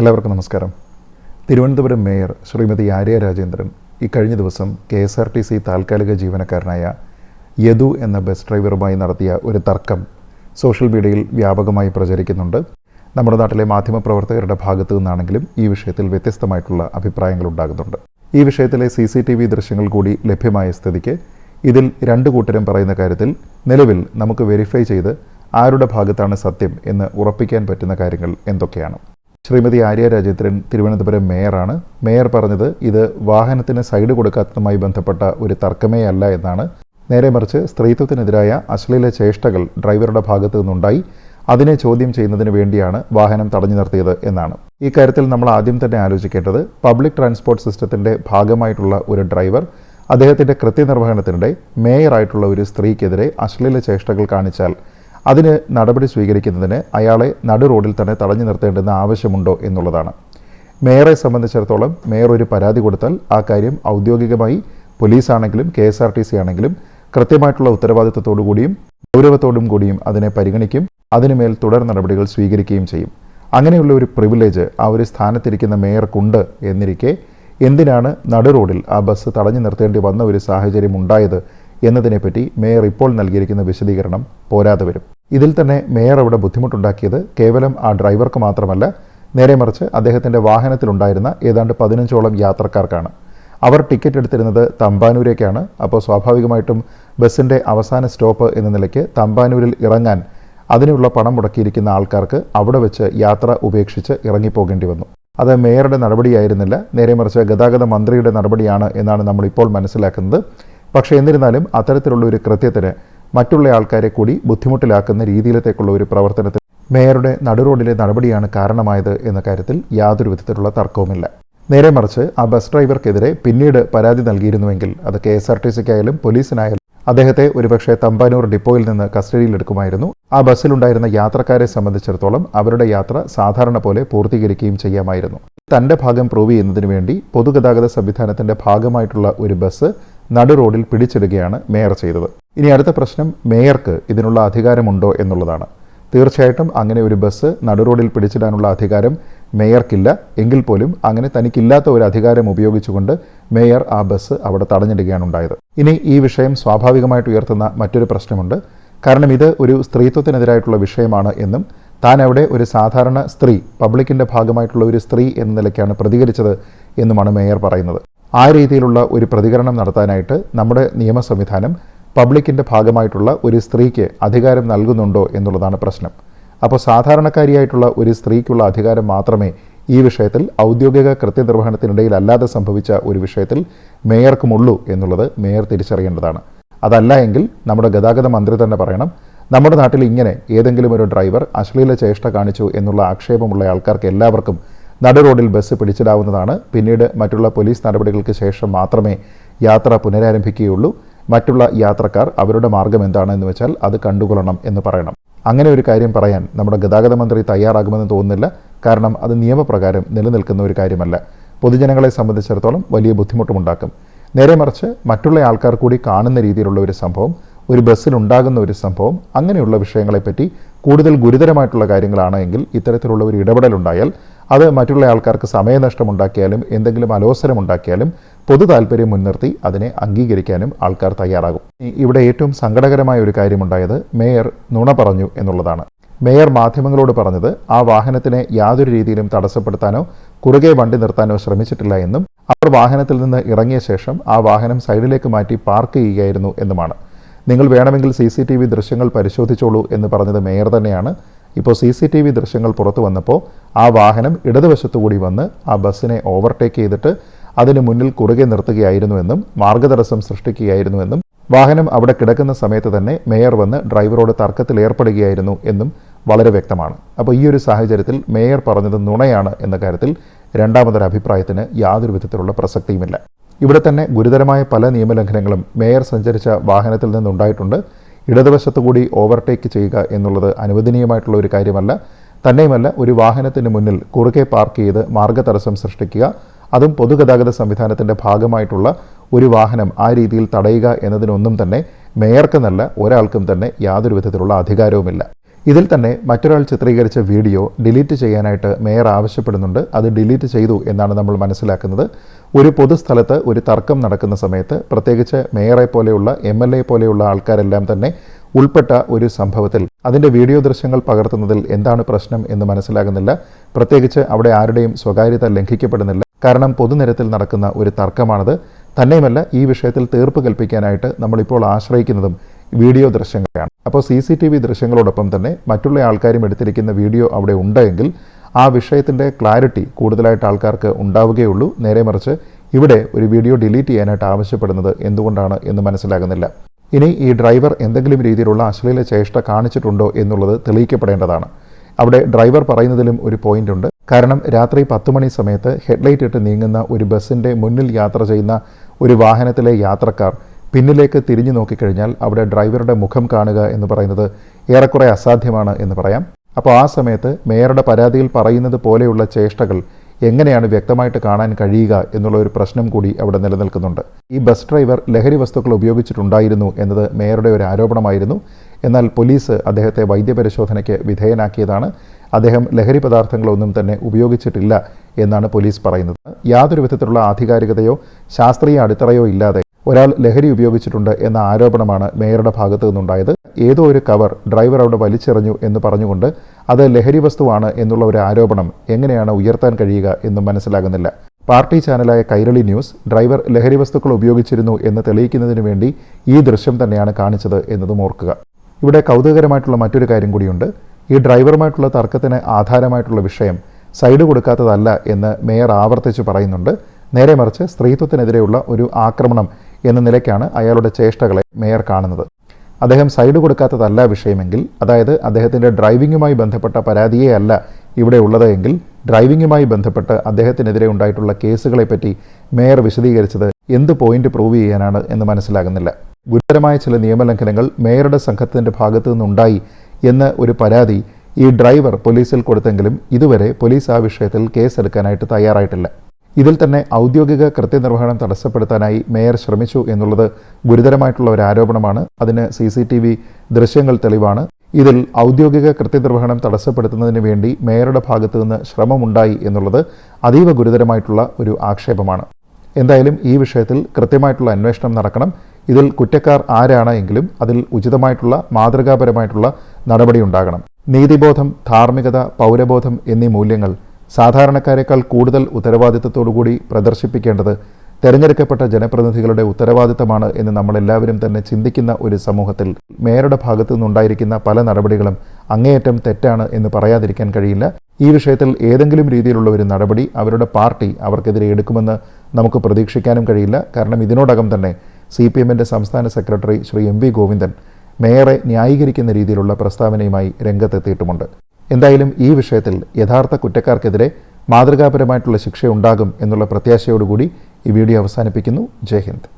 എല്ലാവർക്കും നമസ്കാരം. തിരുവനന്തപുരം മേയർ ശ്രീമതി ആര്യ രാജേന്ദ്രൻ ഇക്കഴിഞ്ഞ ദിവസം K S R T C താൽക്കാലിക ജീവനക്കാരനായ യദു എന്ന ബസ് ഡ്രൈവറുമായി നടത്തിയ ഒരു തർക്കം സോഷ്യൽ മീഡിയയിൽ വ്യാപകമായി പ്രചരിക്കുന്നുണ്ട്. നമ്മുടെ നാട്ടിലെ മാധ്യമപ്രവർത്തകരുടെ ഭാഗത്തു നിന്നാണെങ്കിലും ഈ വിഷയത്തിൽ വ്യത്യസ്തമായിട്ടുള്ള അഭിപ്രായങ്ങൾ ഉണ്ടാകുന്നുണ്ട്. ഈ വിഷയത്തിലെ സി സി ടി വി ദൃശ്യങ്ങൾ കൂടി ലഭ്യമായ സ്ഥിതിക്ക് ഇതിൽ രണ്ടു കൂട്ടരും പറയുന്ന കാര്യത്തിൽ നിലവിൽ നമുക്ക് വെരിഫൈ ചെയ്ത് ആരുടെ ഭാഗത്താണ് സത്യം എന്ന് ഉറപ്പിക്കാൻ പറ്റുന്ന കാര്യങ്ങൾ എന്തൊക്കെയാണ്. ശ്രീമതി ആര്യ രാജേന്ദ്രൻ തിരുവനന്തപുരം മേയറാണ്. മേയർ പറഞ്ഞത് ഇത് വാഹനത്തിന് സൈഡ് കൊടുക്കാത്തതുമായി ബന്ധപ്പെട്ട ഒരു തർക്കമേ അല്ല എന്നാണ്. നേരെ മറിച്ച് സ്ത്രീത്വത്തിനെതിരായ അശ്ലീല ചേഷ്ടകൾ ഡ്രൈവറുടെ ഭാഗത്തു നിന്നുണ്ടായി. അതിനെ ചോദ്യം ചെയ്യുന്നതിന് വേണ്ടിയാണ് വാഹനം തടഞ്ഞു നിർത്തിയത് എന്നാണ്. ഈ കാര്യത്തിൽ നമ്മൾ ആദ്യം തന്നെ ആലോചിക്കേണ്ടത് പബ്ലിക് ട്രാൻസ്പോർട്ട് സിസ്റ്റത്തിന്റെ ഭാഗമായിട്ടുള്ള ഒരു ഡ്രൈവർ അദ്ദേഹത്തിന്റെ കൃത്യനിർവഹണത്തിനിടെ മേയറായിട്ടുള്ള ഒരു സ്ത്രീക്കെതിരെ അശ്ലീല ചേഷ്ടകൾ കാണിച്ചാൽ അതിന് നടപടി സ്വീകരിക്കുന്നതിന് അയാളെ നടു റോഡിൽ തന്നെ തടഞ്ഞു നിർത്തേണ്ടുന്ന ആവശ്യമുണ്ടോ എന്നുള്ളതാണ്. മേയറെ സംബന്ധിച്ചിടത്തോളം മേയർ ഒരു പരാതി കൊടുത്താൽ ആ കാര്യം ഔദ്യോഗികമായി പോലീസാണെങ്കിലും K S R T C ആണെങ്കിലും കൃത്യമായിട്ടുള്ള ഉത്തരവാദിത്വത്തോടു കൂടിയും ഗൗരവത്തോടും കൂടിയും അതിനെ പരിഗണിക്കും അതിനുമേൽ തുടർ നടപടികൾ സ്വീകരിക്കുകയും ചെയ്യും. അങ്ങനെയുള്ള ഒരു പ്രിവിലേജ് ആ ഒരു സ്ഥാനത്തിരിക്കുന്ന മേയർക്കുണ്ട് എന്നിരിക്കെ എന്തിനാണ് നടു റോഡിൽ ആ ബസ് തടഞ്ഞു നിർത്തേണ്ടി വന്ന ഒരു സാഹചര്യം ഉണ്ടായത് എന്നതിനെപ്പറ്റി മേയർ ഇപ്പോൾ നൽകിയിരിക്കുന്ന വിശദീകരണം പോരാതെ വരും. ഇതിൽ തന്നെ മേയർ അവിടെ ബുദ്ധിമുട്ടുണ്ടാക്കിയത് കേവലം ആ ഡ്രൈവർക്ക് മാത്രമല്ല നേരെ മറിച്ച് അദ്ദേഹത്തിന്റെ വാഹനത്തിലുണ്ടായിരുന്ന ഏതാണ്ട് പതിനഞ്ചോളം യാത്രക്കാർക്കാണ്. അവർ ടിക്കറ്റ് എടുത്തിരുന്നത് തമ്പാനൂരേക്കാണ്. അപ്പോൾ സ്വാഭാവികമായിട്ടും ബസ്സിന്റെ അവസാന സ്റ്റോപ്പ് എന്ന നിലയ്ക്ക് തമ്പാനൂരിൽ ഇറങ്ങാൻ അതിനുള്ള പണം മുടക്കിയിരിക്കുന്ന ആൾക്കാർക്ക് അവിടെ വെച്ച് യാത്ര ഉപേക്ഷിച്ച് ഇറങ്ങിപ്പോകേണ്ടി വന്നു. അത് മേയറുടെ നടപടിയായിരുന്നില്ല. നേരെ മറിച്ച് ഗതാഗത മന്ത്രിയുടെ നടപടിയാണ് എന്നാണ് നമ്മളിപ്പോൾ മനസ്സിലാക്കുന്നത്. പക്ഷേ എന്നിരുന്നാലും അത്തരത്തിലുള്ള ഒരു കൃത്യത്തിന് മറ്റുള്ള ആൾക്കാരെ കൂടി ബുദ്ധിമുട്ടിലാക്കുന്ന രീതിയിലത്തേക്കുള്ള ഒരു പ്രവർത്തനത്തിന് മേയറുടെ നടുറോഡിലെ നടപടിയാണ് കാരണമായത് എന്ന കാര്യത്തിൽ യാതൊരു വിധത്തിലുള്ള തർക്കവുമില്ല. നേരെ മറിച്ച് ആ ബസ് ഡ്രൈവർക്കെതിരെ പിന്നീട് പരാതി നൽകിയിരുന്നുവെങ്കിൽ അത് കെ എസ് ആർ ടി സിക്കായാലും പോലീസിനായാലും അദ്ദേഹത്തെ ഒരുപക്ഷെ തമ്പാനൂർ ഡിപ്പോയിൽ നിന്ന് കസ്റ്റഡിയിലെടുക്കുമായിരുന്നു. ആ ബസ്സിലുണ്ടായിരുന്ന യാത്രക്കാരെ സംബന്ധിച്ചിടത്തോളം അവരുടെ യാത്ര സാധാരണ പോലെ പൂർത്തീകരിക്കുകയും ചെയ്യാമായിരുന്നു. തന്റെ ഭാഗം പ്രൂവ് ചെയ്യുന്നതിനു വേണ്ടി പൊതുഗതാഗത സംവിധാനത്തിന്റെ ഭാഗമായിട്ടുള്ള ഒരു ബസ് നടു റോഡിൽ പിടിച്ചിടുകയാണ് മേയർ ചെയ്തത്. ഇനി അടുത്ത പ്രശ്നം മേയർക്ക് ഇതിനുള്ള അധികാരമുണ്ടോ എന്നുള്ളതാണ്. തീർച്ചയായിട്ടും അങ്ങനെ ഒരു ബസ് നടു റോഡിൽ പിടിച്ചിടാനുള്ള അധികാരം മേയർക്കില്ല. എങ്കിൽ പോലും അങ്ങനെ തനിക്കില്ലാത്ത ഒരു അധികാരം ഉപയോഗിച്ചുകൊണ്ട് മേയർ ആ ബസ് അവിടെ തടഞ്ഞിടുകയാണ് ഉണ്ടായത്. ഇനി ഈ വിഷയം സ്വാഭാവികമായിട്ട് ഉയർത്തുന്ന മറ്റൊരു പ്രശ്നമുണ്ട്. കാരണം ഇത് ഒരു സ്ത്രീത്വത്തിനെതിരായിട്ടുള്ള വിഷയമാണ് എന്നും താൻ അവിടെ ഒരു സാധാരണ സ്ത്രീ പബ്ലിക്കിന്റെ ഭാഗമായിട്ടുള്ള ഒരു സ്ത്രീ എന്ന നിലയ്ക്കാണ് പ്രതികരിച്ചത് എന്നുമാണ് മേയർ പറയുന്നത്. ആ രീതിയിലുള്ള ഒരു പ്രതികരണം നടത്താനായിട്ട് നമ്മുടെ നിയമ സംവിധാനം പബ്ലിക്കിന്റെ ഭാഗമായിട്ടുള്ള ഒരു സ്ത്രീക്ക് അധികാരം നൽകുന്നുണ്ടോ എന്നുള്ളതാണ് പ്രശ്നം. അപ്പോൾ സാധാരണക്കാരിയായിട്ടുള്ള ഒരു സ്ത്രീക്കുള്ള അധികാരം മാത്രമേ ഈ വിഷയത്തിൽ ഔദ്യോഗിക കൃത്യനിർവഹണത്തിനിടയിൽ അല്ലാതെ സംഭവിച്ച ഒരു വിഷയത്തിൽ മേയർക്കുമുള്ളൂ എന്നുള്ളത് മേയർ തിരിച്ചറിയേണ്ടതാണ്. അതല്ല എങ്കിൽ നമ്മുടെ ഗതാഗത മന്ത്രി തന്നെ പറയണം നമ്മുടെ നാട്ടിൽ ഇങ്ങനെ ഏതെങ്കിലും ഒരു ഡ്രൈവർ അശ്ലീല ചേഷ്ട കാണിച്ചു എന്നുള്ള ആക്ഷേപമുള്ള ആൾക്കാർക്ക് എല്ലാവർക്കും നടു റോഡിൽ ബസ് പിടിച്ചിടാവുന്നതാണ്. പിന്നീട് മറ്റുള്ള പോലീസ് നടപടികൾക്ക് ശേഷം മാത്രമേ യാത്ര പുനരാരംഭിക്കുകയുള്ളൂ. മറ്റുള്ള യാത്രക്കാർ അവരുടെ മാർഗം എന്താണെന്ന് വെച്ചാൽ അത് കണ്ടുകൊള്ളണം എന്ന് പറയണം. അങ്ങനെ ഒരു കാര്യം പറയാൻ നമ്മുടെ ഗതാഗത മന്ത്രി തയ്യാറാകുമെന്ന് തോന്നുന്നില്ല. കാരണം അത് നിയമപ്രകാരം നിലനിൽക്കുന്ന ഒരു കാര്യമല്ല. പൊതുജനങ്ങളെ സംബന്ധിച്ചിടത്തോളം വലിയ ബുദ്ധിമുട്ടുമുണ്ടാക്കും. നേരെ മറിച്ച് മറ്റുള്ള ആൾക്കാർ കൂടി കാണുന്ന രീതിയിലുള്ള ഒരു സംഭവം ഒരു ബസ്സിലുണ്ടാകുന്ന ഒരു സംഭവം അങ്ങനെയുള്ള വിഷയങ്ങളെപ്പറ്റി കൂടുതൽ ഗുരുതരമായിട്ടുള്ള കാര്യങ്ങളാണ് എങ്കിൽ ഇത്തരത്തിലുള്ള ഒരു ഇടപെടലുണ്ടായാൽ അത് മറ്റുള്ള ആൾക്കാർക്ക് സമയനഷ്ടമുണ്ടാക്കിയാലും എന്തെങ്കിലും അലോസരമുണ്ടാക്കിയാലും പൊതു താല്പര്യം മുൻനിർത്തി അതിനെ അംഗീകരിക്കാനും ആൾക്കാർ തയ്യാറാകും. ഇവിടെ ഏറ്റവും സങ്കടകരമായ ഒരു കാര്യമുണ്ടായത് മേയർ നുണ പറഞ്ഞു എന്നുള്ളതാണ്. മേയർ മാധ്യമങ്ങളോട് പറഞ്ഞത് ആ വാഹനത്തിനെ യാതൊരു രീതിയിലും തടസ്സപ്പെടുത്താനോ കുറുകെ വണ്ടി നിർത്താനോ ശ്രമിച്ചിട്ടില്ല എന്നും അവർ വാഹനത്തിൽ നിന്ന് ഇറങ്ങിയ ശേഷം ആ വാഹനം സൈഡിലേക്ക് മാറ്റി പാർക്ക് ചെയ്യുകയായിരുന്നു എന്നുമാണ്. നിങ്ങൾ വേണമെങ്കിൽ സി സി ടി വി ദൃശ്യങ്ങൾ പരിശോധിച്ചോളൂ എന്ന് പറഞ്ഞത് മേയർ തന്നെയാണ്. ഇപ്പോൾ സി സി ടി വി ദൃശ്യങ്ങൾ പുറത്തു വന്നപ്പോൾ ആ വാഹനം ഇടതുവശത്തു കൂടി വന്ന് ആ ബസ്സിനെ ഓവർടേക്ക് ചെയ്തിട്ട് അതിന് മുന്നിൽ കുറുകെ നിർത്തുകയായിരുന്നുവെന്നും മാർഗതടസ്സം സൃഷ്ടിക്കുകയായിരുന്നുവെന്നും വാഹനം അവിടെ കിടക്കുന്ന സമയത്ത് തന്നെ മേയർ വന്ന് ഡ്രൈവറോട് തർക്കത്തിൽ ഏർപ്പെടുകയായിരുന്നു എന്നും വളരെ വ്യക്തമാണ്. അപ്പോൾ ഈ ഒരു സാഹചര്യത്തിൽ മേയർ പറഞ്ഞത് നുണയാണ് എന്ന കാര്യത്തിൽ രണ്ടാമതൊരു അഭിപ്രായത്തിന് യാതൊരു വിധത്തിലുള്ള പ്രസക്തിയുമില്ല. ഇവിടെ തന്നെ ഗുരുതരമായ പല നിയമലംഘനങ്ങളും മേയർ സഞ്ചരിച്ച വാഹനത്തിൽ നിന്നുണ്ടായിട്ടുണ്ട്. ഇടതുവശത്തു കൂടി ഓവർടേക്ക് ചെയ്യുക എന്നുള്ളത് അനുവദനീയമായിട്ടുള്ള ഒരു കാര്യമല്ല. തന്നെയുമല്ല ഒരു വാഹനത്തിന് മുന്നിൽ കുറുകെ പാർക്ക് ചെയ്ത് മാർഗതടസ്സം സൃഷ്ടിക്കുക അതും പൊതുഗതാഗത സംവിധാനത്തിന്റെ ഭാഗമായിട്ടുള്ള ഒരു വാഹനം ആ രീതിയിൽ തടയുക എന്നതിനൊന്നും തന്നെ മേയർക്ക് നല്ല ഒരാൾക്കും തന്നെ യാതൊരു വിധത്തിലുള്ള അധികാരവുമില്ല. ഇതിൽ തന്നെ മറ്റൊരാൾ ചിത്രീകരിച്ച വീഡിയോ ഡിലീറ്റ് ചെയ്യാനായിട്ട് മേയർ ആവശ്യപ്പെടുന്നുണ്ട്. അത് ഡിലീറ്റ് ചെയ്തു എന്നാണ് നമ്മൾ മനസ്സിലാക്കുന്നത്. ഒരു പൊതുസ്ഥലത്ത് ഒരു തർക്കം നടക്കുന്ന സമയത്ത് പ്രത്യേകിച്ച് മേയറെ പോലെയുള്ള എം എൽ എ പോലെയുള്ള ആൾക്കാരെല്ലാം തന്നെ ഉൾപ്പെട്ട ഒരു സംഭവത്തിൽ അതിന്റെ വീഡിയോ ദൃശ്യങ്ങൾ പകർത്തുന്നതിൽ എന്താണ് പ്രശ്നം എന്ന് മനസ്സിലാകുന്നില്ല. പ്രത്യേകിച്ച് അവിടെ ആരുടെയും സ്വകാര്യത ലംഘിക്കപ്പെടുന്നില്ല. കാരണം പൊതുനിരത്തിൽ നടക്കുന്ന ഒരു തർക്കമാണത്. തന്നെയുമല്ല ഈ വിഷയത്തിൽ തീർപ്പ് കൽപ്പിക്കാനായിട്ട് നമ്മളിപ്പോൾ ആശ്രയിക്കുന്നതും വീഡിയോ ദൃശ്യങ്ങളെയാണ്. അപ്പോൾ സി സി ടി വി ദൃശ്യങ്ങളോടൊപ്പം തന്നെ മറ്റുള്ള ആൾക്കാരും എടുത്തിരിക്കുന്ന വീഡിയോ അവിടെ ഉണ്ടെങ്കിൽ ആ വിഷയത്തിന്റെ ക്ലാരിറ്റി കൂടുതലായിട്ട് ആൾക്കാർക്ക് ഉണ്ടാവുകയുള്ളൂ. നേരെ മറിച്ച് ഇവിടെ ഒരു വീഡിയോ ഡിലീറ്റ് ചെയ്യാനായിട്ട് ആവശ്യപ്പെടുന്നത് എന്തുകൊണ്ടാണ് എന്ന് മനസ്സിലാകുന്നില്ല. ഇനി ഈ ഡ്രൈവർ എന്തെങ്കിലും രീതിയിലുള്ള അശ്ലീല ചേഷ്ട കാണിച്ചിട്ടുണ്ടോ എന്നുള്ളത് തെളിയിക്കപ്പെടേണ്ടതാണ്. അവിടെ ഡ്രൈവർ പറയുന്നതിലും ഒരു പോയിന്റ് ഉണ്ട്. കാരണം രാത്രി പത്ത് മണി സമയത്ത് ഹെഡ്ലൈറ്റ് ഇട്ട് നീങ്ങുന്ന ഒരു ബസ്സിന്റെ മുന്നിൽ യാത്ര ചെയ്യുന്ന ഒരു വാഹനത്തിലെ യാത്രക്കാർ പിന്നിലേക്ക് തിരിഞ്ഞു നോക്കിക്കഴിഞ്ഞാൽ അവിടെ ഡ്രൈവറുടെ മുഖം കാണുക എന്ന് പറയുന്നത് ഏറെക്കുറെ അസാധ്യമാണ് എന്ന് പറയാം. അപ്പോൾ ആ സമയത്ത് മേയറുടെ പരാതിയിൽ പറയുന്നത് പോലെയുള്ള ചേഷ്ടകൾ എങ്ങനെയാണ് വ്യക്തമായിട്ട് കാണാൻ കഴിയുക എന്നുള്ള ഒരു പ്രശ്നം കൂടി അവിടെ നിലനിൽക്കുന്നുണ്ട്. ഈ ബസ് ഡ്രൈവർ ലഹരി വസ്തുക്കൾ ഉപയോഗിച്ചിട്ടുണ്ടായിരുന്നു എന്നത് മേയറുടെ ഒരു ആരോപണമായിരുന്നു. എന്നാൽ പോലീസ് അദ്ദേഹത്തെ വൈദ്യപരിശോധനയ്ക്ക് വിധേയനാക്കിയതാണ്. അദ്ദേഹം ലഹരി പദാർത്ഥങ്ങളൊന്നും തന്നെ ഉപയോഗിച്ചിട്ടില്ല എന്നാണ് പോലീസ് പറയുന്നത്. യാതൊരു വിധത്തിലുള്ള ആധികാരികതയോ ശാസ്ത്രീയ അടിത്തറയോ ഇല്ലാതെ ഒരാൾ ലഹരി ഉപയോഗിച്ചിട്ടുണ്ട് എന്ന ആരോപണമാണ് മേയറുടെ ഭാഗത്തു നിന്നുണ്ടായത്. ഏതോ ഒരു കവർ ഡ്രൈവർ അവിടെ വലിച്ചെറിഞ്ഞു എന്ന് പറഞ്ഞുകൊണ്ട് അത് ലഹരി വസ്തുവാണ് എന്നുള്ള ഒരു ആരോപണം എങ്ങനെയാണ് ഉയർത്താൻ കഴിയുക എന്നും മനസ്സിലാകുന്നില്ല. പാർട്ടി ചാനലായ കൈരളി ന്യൂസ് ഡ്രൈവർ ലഹരി വസ്തുക്കൾ ഉപയോഗിച്ചിരുന്നു എന്ന് തെളിയിക്കുന്നതിന് വേണ്ടി ഈ ദൃശ്യം തന്നെയാണ് കാണിച്ചത് എന്നതും ഓർക്കുക. ഇവിടെ കൗതുകകരമായിട്ടുള്ള മറ്റൊരു കാര്യം കൂടിയുണ്ട്. ഈ ഡ്രൈവറുമായിട്ടുള്ള തർക്കത്തിന് ആധാരമായിട്ടുള്ള വിഷയം സൈഡ് കൊടുക്കാത്തതല്ല എന്ന് മേയർ ആവർത്തിച്ച് പറയുന്നുണ്ട്. നേരെ മറിച്ച് സ്ത്രീത്വത്തിനെതിരെയുള്ള ഒരു ആക്രമണം എന്ന നിലയ്ക്കാണ് അയാളുടെ ചേഷ്ടകളെ മേയർ കാണുന്നത്. അദ്ദേഹം സൈഡ് കൊടുക്കാത്തതല്ല വിഷയമെങ്കിൽ അതായത് അദ്ദേഹത്തിന്റെ ഡ്രൈവിങ്ങുമായി ബന്ധപ്പെട്ട പരാതിയേ അല്ല ഇവിടെ ഉള്ളത് എങ്കിൽ ഡ്രൈവിങ്ങുമായി ബന്ധപ്പെട്ട് അദ്ദേഹത്തിനെതിരെ ഉണ്ടായിട്ടുള്ള കേസുകളെപ്പറ്റി മേയർ വിശദീകരിച്ചത് എന്ത് പോയിന്റ് പ്രൂവ് ചെയ്യാനാണ് എന്ന് മനസ്സിലാകുന്നില്ല. ഗുരുതരമായ ചില നിയമലംഘനങ്ങൾ മേയറുടെ സംഘത്തിന്റെ ഭാഗത്തു നിന്നുണ്ടായി എന്ന ഒരു പരാതി ഈ ഡ്രൈവർ പോലീസിൽ കൊടുത്തെങ്കിലും ഇതുവരെ പോലീസ് ആ വിഷയത്തിൽ കേസെടുക്കാനായിട്ട് തയ്യാറായിട്ടില്ല. ഇതിൽ തന്നെ ഔദ്യോഗിക കൃത്യനിർവഹണം തടസ്സപ്പെടുത്താനായി മേയർ ശ്രമിച്ചു എന്നുള്ളത് ഗുരുതരമായിട്ടുള്ള ഒരു ആരോപണമാണ്. അതിന് സി സി ടി വി ദൃശ്യങ്ങൾ തെളിവാണ്. ഇതിൽ ഔദ്യോഗിക കൃത്യനിർവഹണം തടസ്സപ്പെടുത്തുന്നതിന് വേണ്ടി മേയറുടെ ഭാഗത്തു നിന്ന് ശ്രമമുണ്ടായി എന്നുള്ളത് അതീവ ഗുരുതരമായിട്ടുള്ള ഒരു ആക്ഷേപമാണ്. എന്തായാലും ഈ വിഷയത്തിൽ കൃത്യമായിട്ടുള്ള അന്വേഷണം നടക്കണം. ഇതിൽ കുറ്റക്കാർ ആരാണ് എങ്കിലും അതിൽ ഉചിതമായിട്ടുള്ള മാതൃകാപരമായിട്ടുള്ള നടപടി ഉണ്ടാകണം നീതിബോധം ധാർമ്മികത പൗരബോധം എന്നീ മൂല്യങ്ങൾ സാധാരണക്കാരെക്കാൾ കൂടുതൽ ഉത്തരവാദിത്തത്തോടുകൂടി പ്രദർശിപ്പിക്കേണ്ടത് തെരഞ്ഞെടുക്കപ്പെട്ട ജനപ്രതിനിധികളുടെ ഉത്തരവാദിത്തമാണ് എന്ന് നമ്മളെല്ലാവരും തന്നെ ചിന്തിക്കുന്ന ഒരു സമൂഹത്തിൽ മേയറുടെ ഭാഗത്തു നിന്നുണ്ടായിരിക്കുന്ന പല നടപടികളും അങ്ങേയറ്റം തെറ്റാണ് എന്ന് പറയാതിരിക്കാൻ കഴിയില്ല. ഈ വിഷയത്തിൽ ഏതെങ്കിലും രീതിയിലുള്ള ഒരു നടപടി അവരുടെ പാർട്ടി അവർക്കെതിരെ എടുക്കുമെന്ന് നമുക്ക് പ്രതീക്ഷിക്കാനും കഴിയില്ല. കാരണം ഇതിനോടകം തന്നെ സി പി എമ്മിന്റെ സംസ്ഥാന secretary Shri M V Govindan മേയറെ ന്യായീകരിക്കുന്ന രീതിയിലുള്ള പ്രസ്താവനയുമായി രംഗത്തെത്തിയിട്ടുമുണ്ട്. എന്തായാലും ഈ വിഷയത്തിൽ യഥാർത്ഥ കുറ്റക്കാർക്കെതിരെ മാതൃകാപരമായിട്ടുള്ള ശിക്ഷയുണ്ടാകും എന്നുള്ള പ്രത്യാശയോടുകൂടി ഈ വീഡിയോ അവസാനിപ്പിക്കുന്നു. ജയ് ഹിന്ദ്.